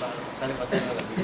તારે બતાવ્યા નથી. તમારો ભરોસો એવું કે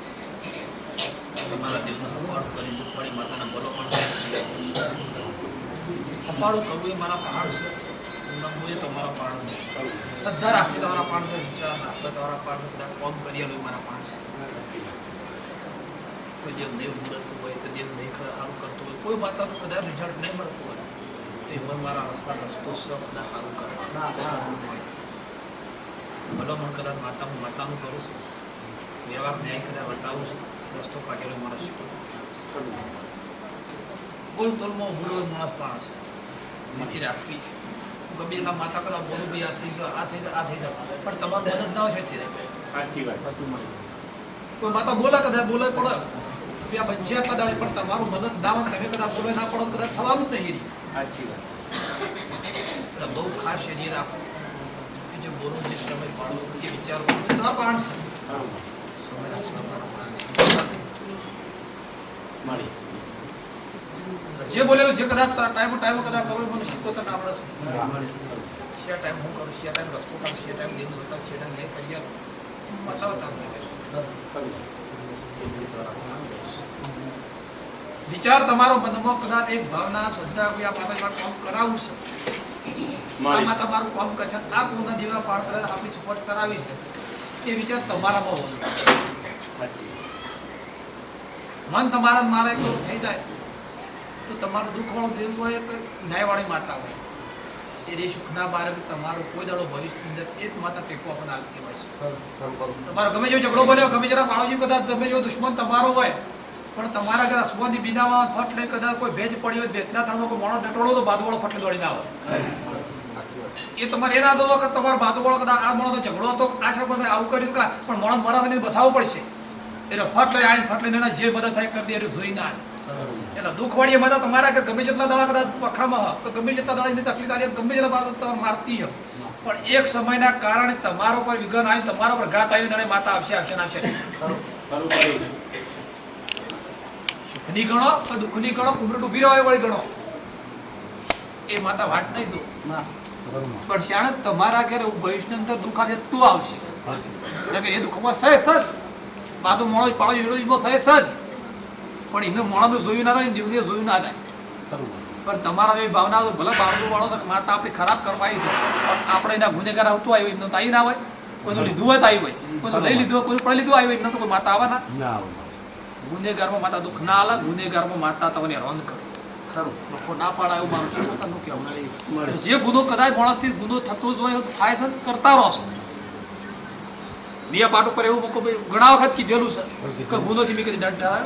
તમારા દિલનો હપાડું કરી દુખવાળી માતાના બોલો પણ કરવું એ મારા પહાડ છે. નમવું એ તમારા પાણ છે. શ્રદ્ધા રાખવી તમારા પાણ છે, વિચાર તમારા બધા કોમ કરી આવ્યું મારા પાણ છે. કોઈ દેવ બોલતું હોય તો દેવ નહીં સારું કરતું હોય, કોઈ માતાનું કદાચ રિઝલ્ટ નહીં મળતું હોય, તો એમાં મારા રસ્તા રસ્તો બધા સારું સારું ભલો ભલામણ કદાચ માતા હું માતાનું કરું છું. વ્યવહાર ન્યાય કદાચ બતાવું છું. રસ્તો કાઢેલો માણસ છું. બોલ તોલમાં એ માણસ માણસ છે. નીતિ રાખવી. ગમે એના માતા કદાચ બોલું બી આ થઈ જાય આ થઈ જાય આ થઈ જાય. પણ તમારું મદદ ના હોય થઈ જાય. સાચી વાત. સાચું મળે કોઈ માતા બોલે કદાચ બોલે પડે બચ્ચે આટલા દાડે પણ તમારું મદદ ના હોય તમે કદાચ બોલે ના પડો કદાચ થવાનું જ નહીં. સાચી વાત. બહુ ખાસ શરીર રાખો. કે જે બોલું જે તમે પાડો એ વિચાર તો આ પાડશે. સમય આપશે. મળી જે બોલેલું જે કદાચ ટાઈમ ટાઈમ કદાચ કરો મને શીખો તો આવડે મળી ટાઈમ હું કરું છે ટાઈમ રસ્તો કરું છે ટાઈમ દિન બતાવ છે ટાઈમ નહીં કરી આલો. બતાવો તમને વિચાર તમારો મનમાં કદાચ એક ભાવના શ્રદ્ધા કોઈ આ માતા કામ કરાવું છે? આમાં તમારું કામ કરશે આ પૂર્ણ દીવા પાર કરે આપણી સપોર્ટ કરાવી છે? એ વિચાર તમારામાં હોવો જોઈએ. મન તમારા મારે એકલું થઈ જાય તો તમારું દુઃખવાળું દેવું હોય કે ન્યાયવાળી માતા હોય. એ સુખના બારે તમારું કોઈ દાડો ભવિષ્ય અંદર એ જ માતા ટેકો આપણને આપતી હોય છે. તમારો ગમે જેવો ઝઘડો બન્યો ગમે જરા બાળોજી કદાચ ગમે જેવો દુશ્મન તમારો હોય પણ તમારા ઘર હસવાની બીનામાં ફટ લઈ કદાચ કોઈ ભેજ પડી હોય ભેજના થરમાં કોઈ મોણો ડટોડો તો બાદવાળો ફટલે દોડી ના આવે. એ તમારે એના દો વખત તમારો બાદવાળો કદાચ આ મોણો તો ઝઘડો હતો આ છે આવું કર્યું કા પણ મોણો મરા બસાવવું પડશે. એટલે ફટ લઈ આવીને ફટ લઈને જે મદદ થાય કરી દે જોઈ ના એટલે દુઃખ વાળી મદદ તમારા કે ગમે જેટલા દાડા કદાચ પખામાં કે ગમે જેટલા દાડા એની તકલીફ આવી ગમે જેટલા બાદ મારતી હોય. પણ એક સમયના કારણે તમારો પર વિઘન આવી તમારા પર ઘાત આવી દાડે માતા આવશે આવશે ના છે સુખની ગણો તો દુઃખની ગણો કુમરટ ઊભી રહ્યો વળી ગણો. એ માતા વાટ નહીં દો. પણ શાણે તમારા ઘેર ભવિષ્યની અંદર દુઃખ આવે તું આવશે. કે એ દુઃખમાં સહે સજ બાજુ મોણો પાડો એડો એમાં થાય સર પણ એનું મોણાનું જોયું ના થાય દીવને જોયું ના થાય. પણ તમારા એવી ભાવના તો ભલે બાળકો વાળો તો માતા આપણે ખરાબ કરવા છે આપણે એના ગુનેગાર આવતું આવ્યું એમને તો આવી ના હોય. કોઈનું લીધું હોય તો આવી હોય. કોઈનું લઈ લીધું હોય કોઈ પણ લીધું આવ્યું એમને તો કોઈ માતા આવે ના ગુનેગારમાં માતા દુઃખ ના આલે ગુનેગારમાં માતા તમને હેરાન કરે. ખરું. લોકો ના પાડે એવું મારું શું પોતાનું કહેવું? છે જે ગુનો કદાચ માણસથી ગુનો થતો જ હોય તો થાય છે કરતા રહો છો. પાટ ઉપર એવું મૂકો ઘણા વખત કીધેલું છે કે ગુનોથી મેં કદી દંડ થાય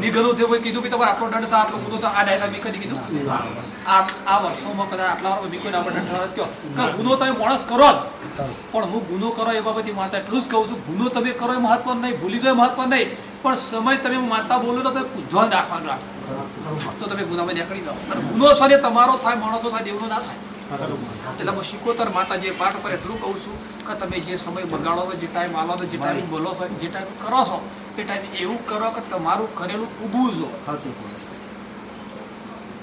મેં ગણું થયું કીધું કે તમારે આટલો દંડ થાય આટલો ગુનો તો આ ડાયરા મેં કદી કીધું. આ આ વર્ષોમાં કદાચ આટલા વર્ષ મેં કોઈ આપણે દંડ થયો. કે ગુનો તમે માણસ કરો જ. પણ હું ગુનો કરો એ બાબતથી માતા એટલું જ કહું છું ગુનો તમે કરો એ મહત્વ નહીં ભૂલી જાય મહત્વ નહીં. પણ સમય તમે માતા બોલો તો તમે ધ્યાન રાખવાનું રાખો. તો તમે ગુનામાં નીકળી જાઓ. ગુનો સરે તમારો થાય માણસો થાય દેવનો ના થાય. એટલે હું શિકોતર માતા જે પાઠ ઉપર એટલું કહું છું કે તમે જે સમય બગાડો છો જે ટાઈમ આલો છો જે ટાઈમ બોલો છો જે ટાઈમ કરો છો એ ટાઈમ એવું કરો કે તમારું કરેલું ઊભું જો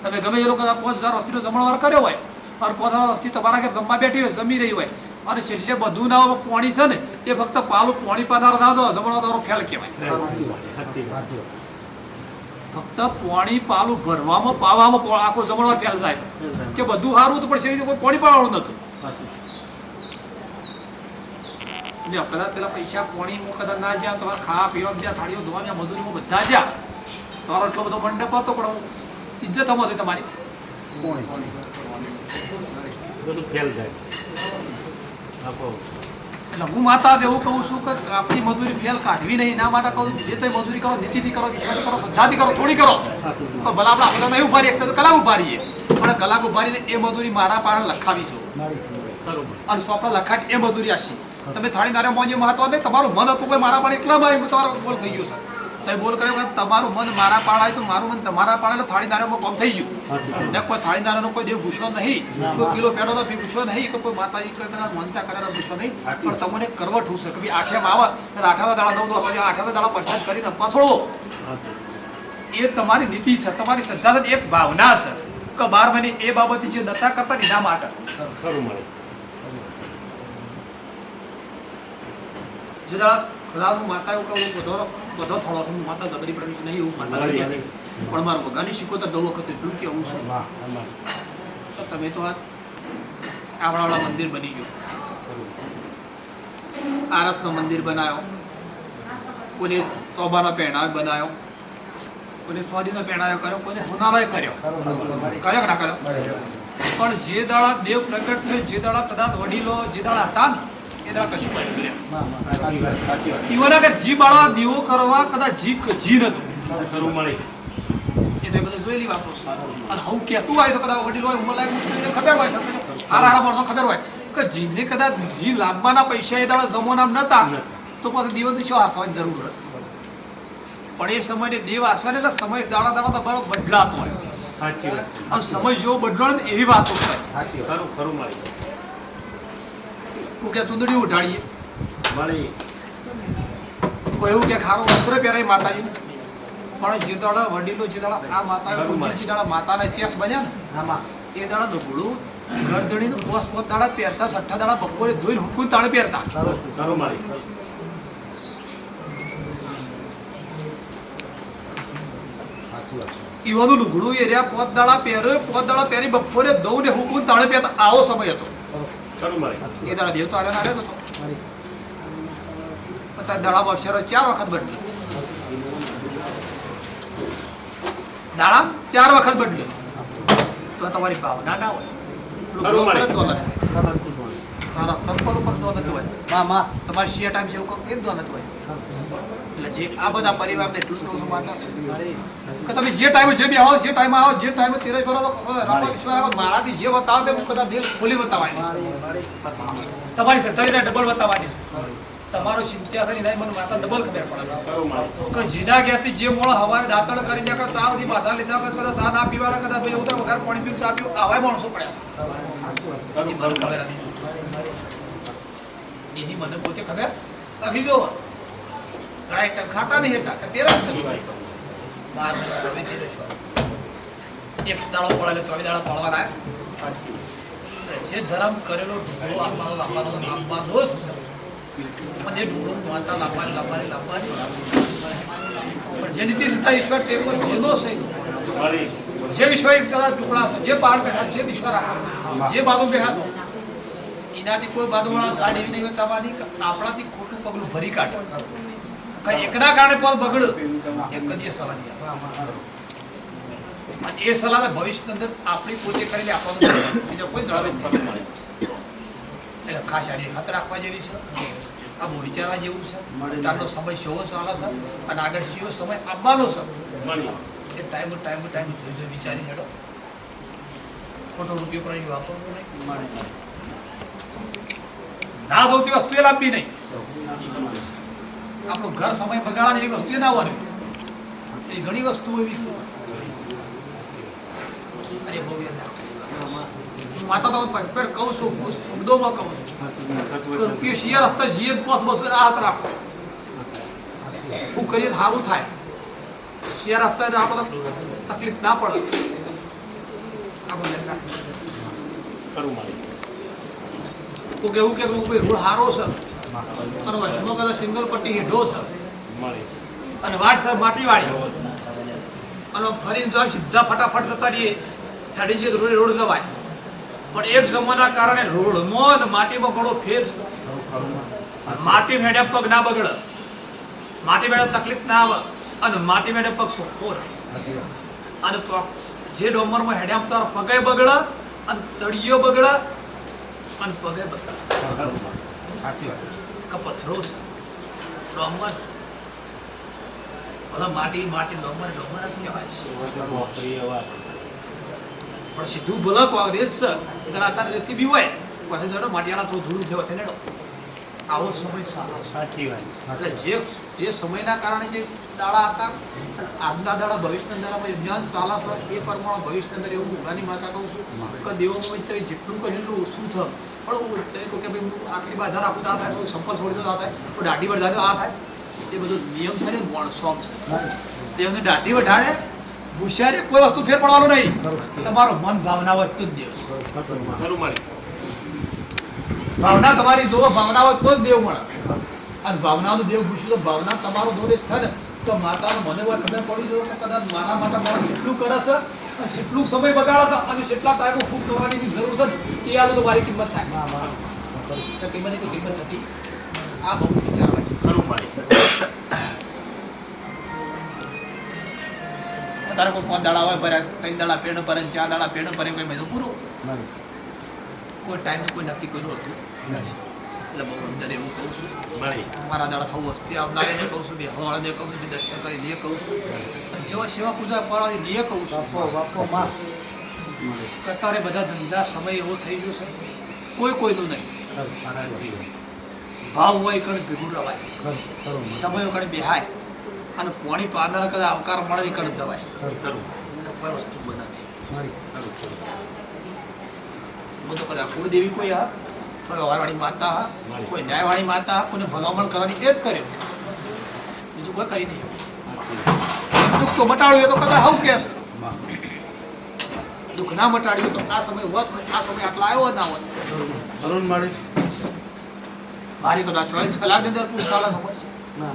તમે ગમે એ લોકો પાંચ હજાર વસ્તીનો જમણવાર કર્યો હોય અને પાંચ હજાર વસ્તી તમારા ઘેર જમવા બેઠી હોય જમી રહી હોય અને છેલ્લે બધું ના પાણી છે ને એ ફક્ત પાલું પાણી પાનાર ના દો જમણવાર તમારો ફેલ કહેવાય. ફક્ત પાણી પાલું ભરવામાં પાવામાં આખો જમણવાર ફેલ થાય. કે બધું સારું હતું પણ શરીર કોઈ પાણી પાવાનું નતું કદાચ પેલા પૈસા પોણીમાં કદાચ ના જ્યાં તમારે ખાવા પીવા જ્યાં થાળીઓ ધોવા જ્યાં મજૂરીમાં બધા જ્યાં તમારો એટલો બધો મંડપ હતો પણ હું ઇજ્જત હમ હતી તમારી. ફેલ જાય આપો. એટલે હું માતા એવું કહું છું કે આપણી મજૂરી ફેલ કાઢવી નહીં. એના માટે કહું જે તે મજૂરી કરો, નીતિથી કરો વિશ્વાસથી કરો, શ્રદ્ધાથી કરો, થોડી કરો. તો ભલા આપણે આપણે નહીં ઉભારીએ તો કલાક ઉભારીએ. પણ કલાક ઉભારીને એ મજૂરી મારા પાસે લખાવી જો. અને સોપડા લખાટ એ મજૂરી આશી તમે થાળી નારે મોજે મહત્વ નહીં તમારું મન હતું મારા મારા એકલા મારી તમારો થઈ ગયો સર તમે બોલ કરે તમારું મન મારા પાડાય તો મારું મન તમારા પાડાય થાળી નારામાં કોમ થઈ ગયું. ને કોઈ થાળી કોઈ દેવ પૂછો નહીં કોઈ કિલો પેડો તો પૂછો નહીં તો કોઈ માતાજી કોઈ મનતા કરેલો પૂછો નહીં પણ તમને કરવટ હું શકે ભાઈ આઠેમ આવે અને આઠમા દાડા નવ દો આઠમા દાડા પ્રસાદ કરીને પાછળો એ તમારી નીતિ છે તમારી શ્રદ્ધા છે એક ભાવના છે કે બાર મહિને એ બાબતે જે નતા કરતા એના માટે. ખરું મળે જે દાડા ખુદાનું માતા એવું કહું બધો બધો થોડો હું માતા દબરી પડ્યું છે નહીં એવું માતા. પણ મારો ભગાની શીખોતર દો વખત એટલું કેવું છું. તો તમે તો આ આવડાવાળા મંદિર બની ગયું. આરસનો મંદિર બનાવ્યો કોઈને તોબાનો પહેણાવ બનાવ્યો કોઈને સ્વાદીનો પહેણાવ કર્યો કોઈને હોનારાય કર્યો. કર્યો ના કર્યો? પણ જે દાડા દેવ પ્રગટ થયો જે દાડા કદાચ વડીલો જે દાડા હતા ને કશું બન્યું અગર જી બાળા દીવો કરવા કદાચ જી જી નતું ખરું મળે. એ તો બધું જોયેલી વાતો. અને હું કહેતું હોય તો કદાચ વડીલ હોય ઉંમર લાયક ખબર હોય ખબર હોય. કે જીને કદાચ જી લાંબાના પૈસા એ દાડા જમવાના નતા તો પછી દિવસની શું આસવાની જરૂર પણ એ સમયે દેવ આસવાને એટલે સમય દાડા દાડા તો બરાબર બદલાતો હોય. સાચી વાત અને સમય જેવો બદલો એવી વાતો થાય ખરું ખરું મળે. હું કે ચૂંદડી ઉઢાડીએ. મળી કોઈ એવું કે ખારો વસ્ત્ર પહેરાય માતાજી પણ જે દાડા વડીલો જે દાડા આ માતા પૂજ્ય જે દાડા માતાના ચેક બન્યા ને એ દાડા ડબડું ગરદડીને પોસ પોત દાડા પહેરતા છઠ્ઠા દાડા બપોરે ધોઈ હુકું તાળે પહેરતા. ઈવાનું લુગડું એ રહ્યા પોત દાડા પહેરે પોત દાડા પહેરી બપોરે દઉં ને હુકું તાળે પહેરતા. આવો સમય હતો. એ દાડા દેવ તો આલે ના રહેતો હતો અત્યારે દાડામાં અક્ષરો ચાર વખત બદલ્યો દાડા ચાર વખત બદલ્યો તો તમારી ભાવના ના હોય. તમારા ખરું પર જ મળે. દોલત હોય. તારા તંપલ ઉપર દોલત હોય. તમારે શિયા ટાઈમ છે એવું કરો એ દોલત હોય. એટલે જે આ બધા પરિવારને એટલું જ કહું છું માતા કે તમે જે ટાઈમે જે બી આવો જે ટાઈમે આવો જે ટાઈમે તેરે કરો તો રામ વિશ્વાસ રાખો. મારાથી જે બતાવો તે હું કદાચ દિલ ખોલી બતાવવાની તમારી સત્તાવીને ડબલ બતાવવાની છું. તમારો સિત્યા થઈને નહીં મને માતા ડબલ ખબર પડે. કે જીના ઘેરથી જે મોળો હવારે દાંતણ કરી નીકળે ચા બધી બાધા લીધા કદાચ કદાચ ચા ના પીવાના કદાચ ભાઈ એવું થાય વગર પાણી પીવું ચા પીવું આવાય માણસો પડ્યા મને એની મને પોતે ખબર? આવી જો ઘણા એક ખાતા નહીં હતા કે તેરા છે. બાર હવે તેરે છો. એક દાડો પડે ચોવીસ દાડા જે ધર્મ કરેલો ઢોળો આપવાનો લાવવાનો આપવાનો જ છે. એ ઢોળો માતા લાવવાની લાવવાની લાવવાની પણ જે સત્તા ઈશ્વર ટેકો જેનો છે જે વિશ્વ કદાચ ટુકડા હતો જે પહાડ બેઠા જે વિશ્વ રાખો જે બાજુ બેઠા હતો એનાથી કોઈ બાજુવાળા ગાડી નહીં બતાવવાની કે આપણાથી ખોટું પગલું ભરી કાઢે. એકના કારણે પદ બગડ્યો એક કદી સલાહ નહીં અને એ સલાહ ભવિષ્યની અંદર આપણી પોતે કરીને આપવાનું બીજો કોઈ દળાવે જ એટલે ખાસ આની હાથ રાખવા જેવી છે. આ વિચારવા જેવું છે. ચાલો સમય શોવો ચાલે છે અને આગળ શિવો સમય આપવાનો છે એ ટાઈમ ટાઈમ ટાઈમ જોઈ જોઈ વિચારી હેડો. ખોટો રૂપિયો પણ વાપરવો નહીં. ના ધોતી વસ્તુ એ લાંબી નહીં. આપણું ઘર સમય બગાડા એવી વસ્તુ ના હોય. એ ઘણી વસ્તુઓ એવી શું? અરે બહુ. હું માતા તમે પરફેર કહું છું હું શબ્દોમાં કહું છું. રૂપિયો શિયાળ હસ્તે જીએ તો બસ રાહત રાખો. હું કરીએ તો સારું થાય. શિયાળ હસ્તે આપણે તકલીફ ના પડે. આપણે કેવું કે કોઈ રોડ હારો છે. વચમાં કદાચ સિંગલ પટ્ટી છે. અને વાટ છે માટીવાળી. અને ફરીને જો સીધા ફટાફટ થતા રહીએ જે રોડ રોડ જવાય પણ એક જમાના કારણે રોડમાં અને માટીમાં ઘણો ફેર માટી મેળે પગ ના બગડે. માટી મેળે તકલીફ ના આવે. અને માટી મેળે પગ સોખો રહે. અને જે ડોમરમાં હેડ્યા તારો પગે બગડે અને તળિયો બગડે અને પગે બગડે. સાચી વાત. કે પથ્થરો છે. ડોમર. ભલે માટી માટી, ડોમર ડોમર જ કહેવાય. પણ સીધું ભલે કોંગ્રેસ છે એટલે અત્યારે રેતી બી હોય પછી માટીયાળા થોડું ધૂળ થયો થઈને આવો સમય સારો સાચી વાત એટલે જે જે સમયના કારણે જે દાડા હતા આજના દાડા ભવિષ્યના દાડામાં જ્ઞાન ચાલે એ પ્રમાણે ભવિષ્યની અંદર એવું મુગાની માતા કહું છું કે દેવોમાં તો જેટલું કહે એટલું ઓછું થયું પણ હું તે કહું કે ભાઈ હું આટલી બાધા રાખું તો આ થાય તો સંપલ છોડી દો તો આ થાય કોઈ દાઢી વઢાવે તો આ થાય. એ બધો નિયમ છે ને મોણસોમ છે. તેમને દાઢી વઢાડે હોશિયારી કોઈ વસ્તુ ફેર પડવાનો નહીં. તમારો મન ભાવના વધતું જ દેવ ભાવના તમારી જો ભાવના હોય તો જ દેવ મળે. અને ભાવનાનું દેવ પૂછ્યું તો ભાવના તમારો જોડે જ તો માતાનો મને હોય તમે પડી જવું કે કદાચ મારા માતા મારે જેટલું કરે છે જેટલું સમય બગાડે છે અને જેટલા ટાઈમો ખૂબ કરવાની જરૂર છે એ આલું તો મારી કિંમત થાય. તો કિંમતની કોઈ કિંમત નથી. આ બહુ વિચાર હોય. ખરું મારી. તારે કોઈ પાંચ દાડા હોય ભર્યા ત્રણ દાડા પેડ ભરે ચાર દાડા પેડ ભરે કોઈ બધું પૂરો. કોઈ ટાઈમ કોઈ નક્કી કર્યું હતું? એટલે બહુ અંદર એવું કહું છું. મારા. દાડા થવું વસ્તી આવનારીને કહું છું બેહવાળાને કહું છું દર્શન કરીને એ કહું છું. અને જેવા સેવા પૂજા પાડવાની એ કહું છું. અત્યારે બધા ધંધા સમય એવો થઈ ગયો છે. કોઈ કોઈનું નહીં. ભાવ હોય કણ ભેગું રવાય. સમયો કણ બેહાય. અને પોણી પાનાર કદાચ આવકાર મળે કણ દવાય કોઈ વસ્તુ બનાવે ખરું ખરું તો કદાચ કુળદેવી કોઈ હા કોઈ વારવાળી માતા હા કોઈ ન્યાયવાળી માતા હા કોઈને ભલામણ કરવાની એ જ કર્યો બીજું કોઈ કરી નહીં. દુઃખ તો મટાડ્યું તો કદાચ હવ કેસ દુઃખ ના મટાડ્યું તો આ સમય વસ આ સમય આટલા આવ્યો ના હોય. અરુણ માળી મારી કદાચ ચોવીસ કલાક અંદર પૂછતા ચાલે ના